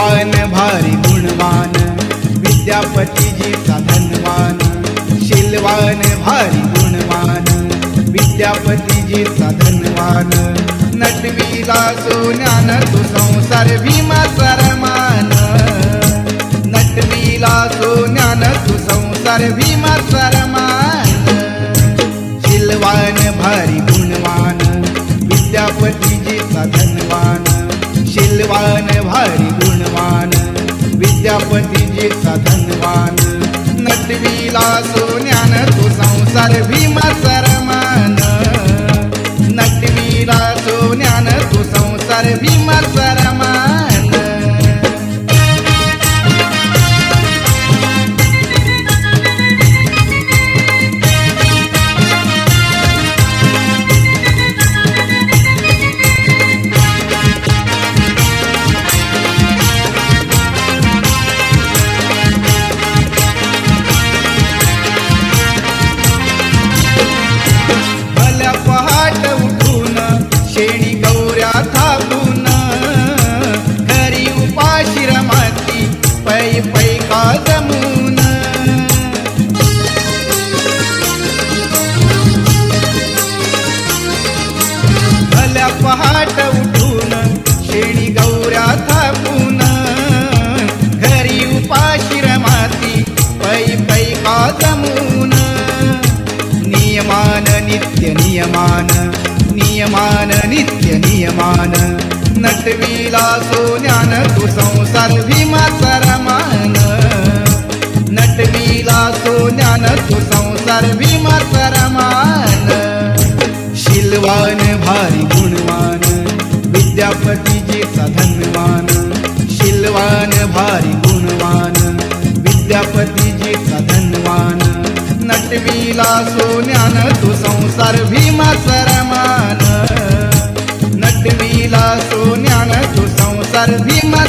भारी गुणवान विद्यापतीजीचा धनवान. शिलवान भारी गुणवान विद्यापतीजीचा धनवान. नटवीला सोन्यान तू संसार भीमा सरमान. नटवीला सोन्यान तू संसार भीमा सरमान. शिलवान भारी गुणवान विद्यापतीजीचा धनवान. विद्यापतीजीचा धनवान नटवीला सोन्यान तो संसार भीमा सरमान. नटवीला सोन्यान तो संसार भीमा सर का जमून भल्या पहाट उठून शेणी गौऱ्या थापून घरी उपाशी माती पै पै का जमून नियमान नित्य नियमान नियमान नित्य नियमान. नटवीला सोन्यान तू संसार भीमा सरमान ज्ञान सुसंसार तू संसार भीमा सरमान शिलवान भारी गुणवान विद्यापतीजीचा धनवान शिलवान भारी गुणवान विद्यापतीजीचा धनवान नटवीला सोन्यान तू संसार भीमा सरमान नटवीला सोन्यान तू संसार भीमा